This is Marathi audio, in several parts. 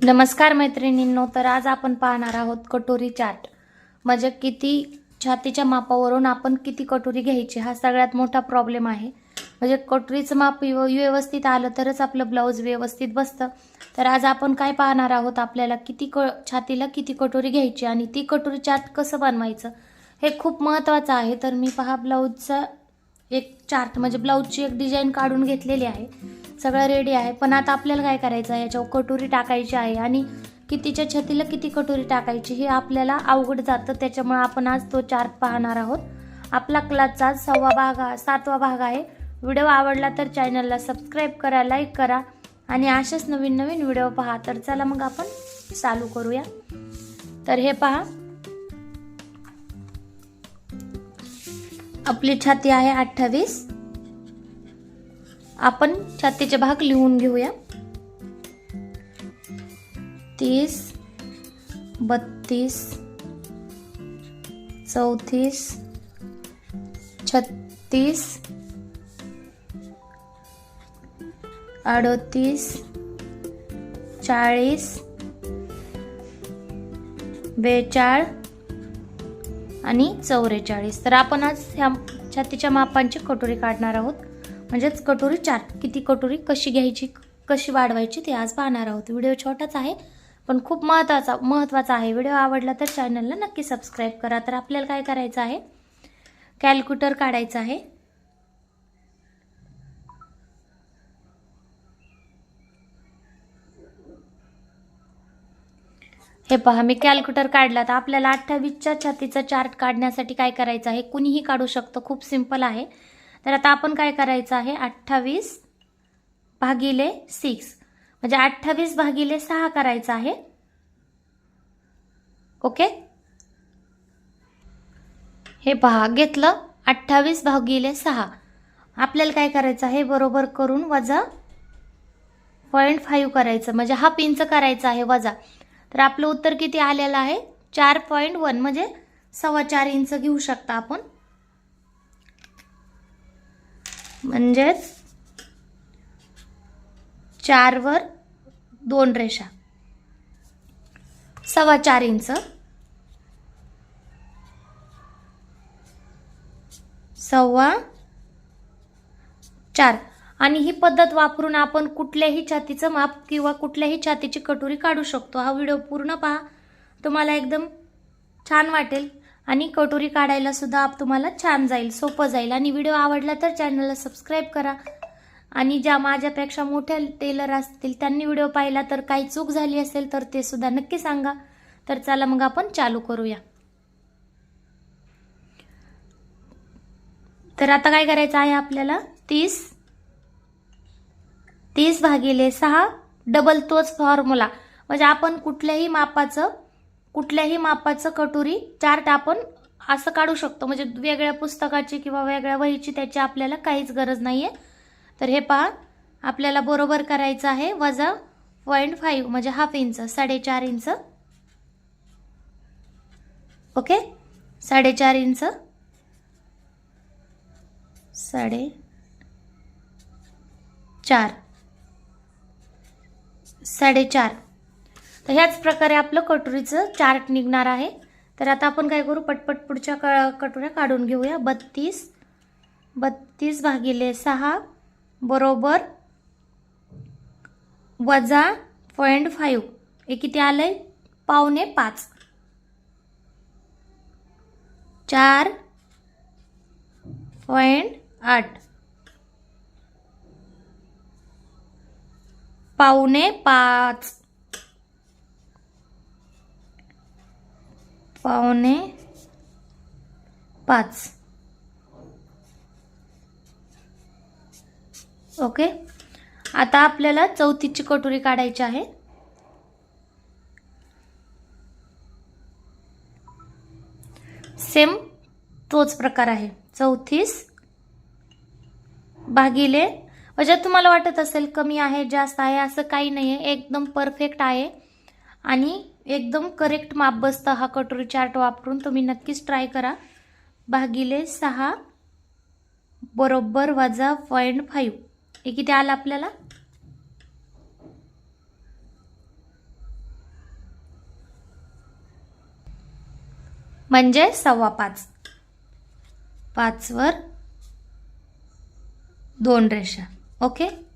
नमस्कार मैत्रिणींनो तर आज आपण पाहणार आहोत कटोरी चाट. म्हणजे किती छातीच्या मापावरून आपण किती कटोरी घ्यायची हा सगळ्यात मोठा प्रॉब्लेम आहे. म्हणजे कटोरीचं माप व्यवस्थित आलं तरच आपलं ब्लाऊज व्यवस्थित बसतं. तर आज आपण काय पाहणार आहोत आपल्याला किती क छातीला किती कटोरी घ्यायची आणि ती कटोरी चाट कसं बनवायचं हे खूप महत्त्वाचं आहे. तर मी पहा ब्लाऊजचा एक चार्ट म्हणजे ब्लाऊजची एक डिझाईन काढून घेतलेली आहे. सगळं रेडी आहे. पण आता आपल्याला काय करायचं आहे? याच्यावर कटोरी टाकायची आहे आणि कितीच्या छतीला किती कटोरी टाकायची हे आपल्याला अवघड जातं. त्याच्यामुळे आपण आज तो चार्ट पाहणार आहोत. आपला क्लासचा सहावा भाग सातवा भाग आहे. व्हिडिओ आवडला तर चॅनलला सबस्क्राईब करा लाईक करा आणि असेच नवीन नवीन व्हिडिओ पहा. तर चला मग आपण चालू करूया. तर हे पहा. आपली छाती आहे अठ्ठावीस. आपण छातीचे भाग लिहून घेऊया. तीस बत्तीस चौतीस छत्तीस अडतीस चाळीस बेचाळ आणि चौवेचाळीस तर आपण आज ह्या छातीच्या मापांची कटोरी काढणार आहोत. म्हणजेच कटोरी चार्ट किती कटोरी कशी घ्यायची कशी वाढवायची ते आज पाहणार आहोत. व्हिडिओ छोटाच आहे पण खूप महत्त्वाचा महत्त्वाचा आहे. व्हिडिओ आवडला तर चॅनलला नक्की सबस्क्राईब करा. तर आपल्याला काय करायचं आहे? कॅल्क्युलेटर काढायचं आहे. हे पहा मी कॅल्क्युलेटर काढला तर आपल्याला अठ्ठावीसच्या छातीचा चार्ट काढण्यासाठी काय करायचं आहे? कुणीही काढू शकतो. खूप सिंपल आहे. तर आता आपण काय करायचं आहे? अठ्ठावीस भागिले सिक्स म्हणजे अठ्ठावीस भागिले सहा करायचं आहे. ओके? हे पहा घेतलं. अठ्ठावीस भागिले सहा. आपल्याला काय करायचं आहे? बरोबर करून वजा पॉईंट फाईव्ह करायचं. म्हणजे हा पिंच करायचं आहे वजा. तर आपलं उत्तर किती आलेलं आहे? चार पॉईंट वन म्हणजे सव्वा चार इंच घेऊ शकता आपण. म्हणजेच चारवर दोन रेषा. सव्वा चार इंच. सव्वा चार. आणि ही पद्धत वापरून आपण कुठल्याही छातीचं माप किंवा कुठल्याही छातीची कटोरी काढू शकतो. हा व्हिडिओ पूर्ण पहा. तुम्हाला एकदम छान वाटेल. आणि कटोरी काढायला सुद्धा आप- तुम्हाला छान जाईल सोपं जाईल. आणि व्हिडिओ आवडला तर चॅनलला सबस्क्राईब करा. आणि ज्या माझ्यापेक्षा मोठ्या टेलर असतील त्यांनी व्हिडिओ पाहिला तर काही चूक झाली असेल तर ते सुद्धा नक्की सांगा. तर चला मग आपण चालू करूया. तर आता काय करायचं आहे आपल्याला? तीस. तीस भागिले सहा डबल तोच फॉर्म्युला म्हणजे आपण कुठल्याही मापाचं कुठल्याही मापाचं कटोरी चार्ट आपण असं काढू शकतो. म्हणजे वेगळ्या पुस्तकाची किंवा वेगळ्या वहीची त्याची आपल्याला काहीच गरज नाही आहे तर हे पहा आपल्याला बरोबर करायचं आहे वजा पॉईंट फाईव्ह म्हणजे हाफ इंच साडेचार इंच ओके? साडेचार इंच साडे चार. साडेचार. तर ह्याच प्रकारे आपलं कटोरीचं चार्ट निघणार आहे. तर आता आपण काय करू? पटपट पुढच्या क कटोऱ्या काढून घेऊया. बत्तीस. बत्तीस भागिले सहा बरोबर वजा पॉईंट फाईव्ह. हे किती आलं आहे पावणे पाच. चार पॉईंट आठ. पावणे पाच. पावणे पाच. ओके? आता आपल्याला चौथीची कटोरी काढायची आहे. सेम तोच प्रकार आहे. चौतीस भागिले म्हणजे तुम्हाला वाटत असेल कमी आहे जास्त आहे असं काही नाही आहे एकदम परफेक्ट आहे. आणि एकदम करेक्ट माप बसतं हा कटोरी चार्ट वापरून. तुम्ही नक्कीच ट्राय करा. भागिले सहा बरोबर वजा पॉईंट फाईव्ह हे किती आलं आपल्याला? म्हणजे सव्वा पाच. पाचवर दोन रेषा. ओके?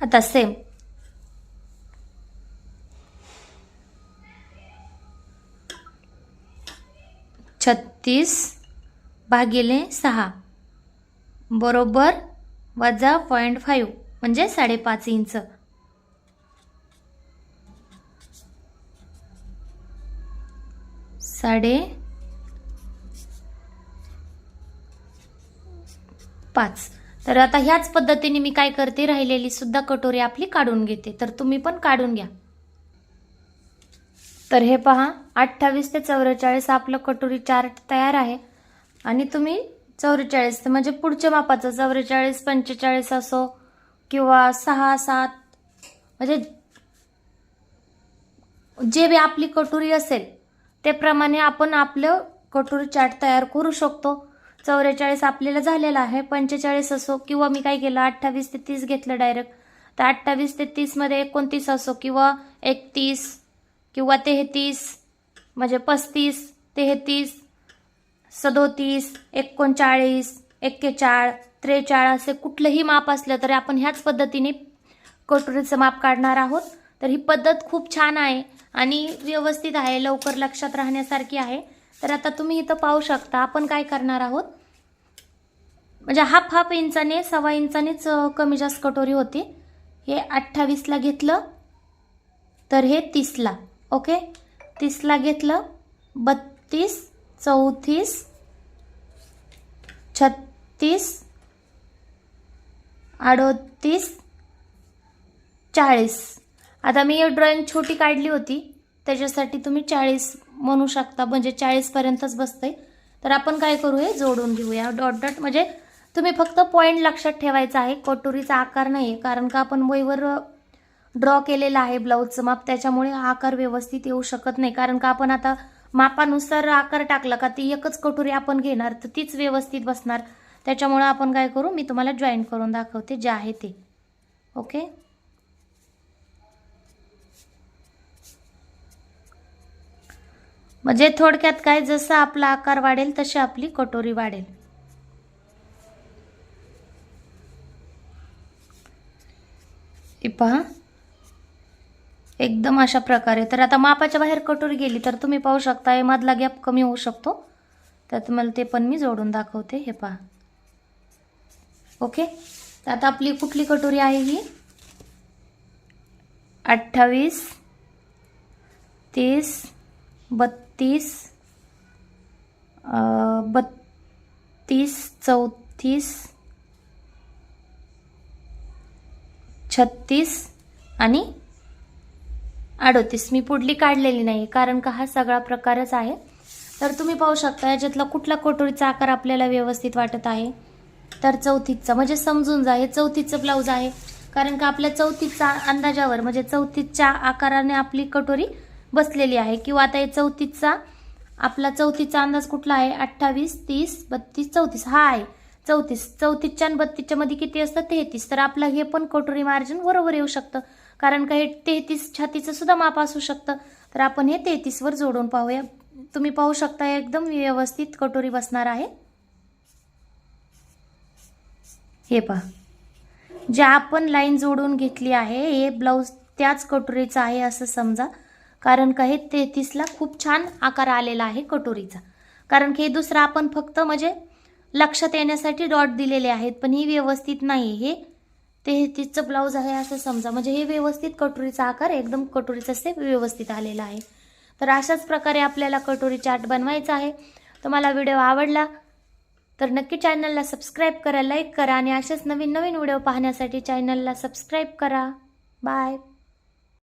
आता सेम छत्तीस भागिले सहा. बरोबर वजा पॉईंट फाईव्ह म्हणजे साडेपाच इंच. साडे पाच. तर आता ह्याच पद्धतीने मी काय करते राहिलेली सुद्धा कटोरी आपली काढून घेते. तर तुम्ही पण काढून घ्या. तर हे पहा अठ्ठावीस ते चौवेचाळीस आपलं कटोरी चार्ट तयार आहे. आणि तुम्ही चौवेचाळीस म्हणजे पुढच्या मापाचं चौवेचाळीस पंचेचाळीस असो किंवा सहा सात म्हणजे जे बी आपली कटोरी असेल त्याप्रमाणे आपण आपलं कटोरी चार्ट तयार करू शकतो. चौवेचाळीस आपल्याला झालेला आहे. पंचेचाळीस असो किंवा मी काय केलं अठ्ठावीस ते तीस घेतलं डायरेक्ट तर अठ्ठावीस ते तीसमध्ये एकोणतीस असो किंवा एकतीस किंवा तेहतीस म्हणजे पस्तीस तेहतीस सदोतीस एकोणचाळीस एक्केचाळ त्रेचाळ असे कुठलंही माप असलं तरी आपण ह्याच पद्धतीने कटोरीचं माप काढणार आहोत. तर ही पद्धत खूप छान आहे आणि व्यवस्थित आहे लवकर लक्षात राहण्यासारखी आहे. तर आता तुम्ही इथं पाहू शकता आपण काय करणार आहोत? म्हणजे हाफ हाफ इंचाने सव्वा इंचानेच कमी जास्त कटोरी होती. हे अठ्ठावीसला घेतलं तर हे तीसला ओके? तीसला घेतलं बत्तीस चौतीस छत्तीस अडोतीस चाळीस. आता मी ड्रॉइंग छोटी काढली होती त्याच्यासाठी तुम्ही चाळीस म्हणू शकता म्हणजे चाळीसपर्यंतच बसते तर आपण काय करू हे जोडून घेऊया. डॉट डॉट म्हणजे तुम्ही फक्त पॉईंट लक्षात ठेवायचा आहे. कटोरीचा आकार नाही आहे कारण का आपण वहीवर ड्रॉ केलेला आहे ब्लाऊजचं माप त्याच्यामुळे हा आकार व्यवस्थित येऊ शकत नाही. कारण का आपण आता मापानुसार आकार टाकला का ती एकच कटोरी आपण घेणार तर तीच व्यवस्थित बसणार. त्याच्यामुळं आपण काय करू मी तुम्हाला जॉईन करून दाखवते जे आहे ते. ओके? म्हणजे थोडक्यात काय जसं आपला आकार वाढेल तशी आपली कटोरी वाढेल. हे पहा. एकदम अशा प्रकारे. तर आता मापाच्या बाहेर कटोरी गेली तर तुम्ही पाहू शकता हे मधला गॅप कमी होऊ शकतो. तर तुम्हाला ते पण मी जोडून दाखवते. हे पहा. ओके? तर आता आपली कुठली कटोरी आहे ही? अठ्ठावीस तीस बत्तीस बत्तीस चौतीस छत्तीस आणि अडोतीस. मी पुढली काढलेली नाही कारण का हा सगळा प्रकारच आहे. तर तुम्ही पाहू शकता याच्यातला कुठला कटोरीचा आकार आपल्याला व्यवस्थित वाटत आहे. तर चौथीचा म्हणजे समजून जा हे चौथीचं ब्लाऊज आहे. कारण का आपल्या चौथीचा अंदाजावर म्हणजे चौथीच्या आकाराने आपली कटोरी बसलेली आहे. किंवा आता हे चौथीचा आपला चौथीचा अंदाज कुठला आहे? अठ्ठावीस तीस बत्तीस चौतीस. हा आहे. चौतीस. चौतीसच्या आणि बत्तीसच्या मध्ये किती असतं? तेहतीस. तर आपलं हे पण कटोरी मार्जिन बरोबर येऊ शकतं. कारण का हे तेहतीस छातीचं सुद्धा माप असू शकतं. तर आपण हे तेहतीसवर जोडून पाहूया. तुम्ही पाहू शकता एकदम व्यवस्थित कटोरी बसणार आहे. हे पहा. जे आपण लाईन जोडून घेतली आहे हे ब्लाऊज त्याच कटोरीचं आहे असं समजा. कारण का हे तेहतीसला खूप छान आकार आलेला आहे कटोरीचा. कारण की हे दुसरं आपण फक्त म्हणजे लक्षात येण्यासाठी डॉट दिलेले आहेत पण ही व्यवस्थित नाही. हे तेहतीसचं ब्लाऊज आहे असं समजा. म्हणजे हे व्यवस्थित कटोरीचा आकार एकदम कटोरीचा स्टेप व्यवस्थित आलेला आहे. तर अशाच प्रकारे आपल्याला कटोरी चार्ट बनवायचा आहे. तुम्हाला व्हिडिओ आवडला तर नक्की चॅनलला सबस्क्राईब करा लाईक करा आणि असेच नवीन नवीन व्हिडिओ पाहण्यासाठी चॅनलला सबस्क्राईब करा. बाय.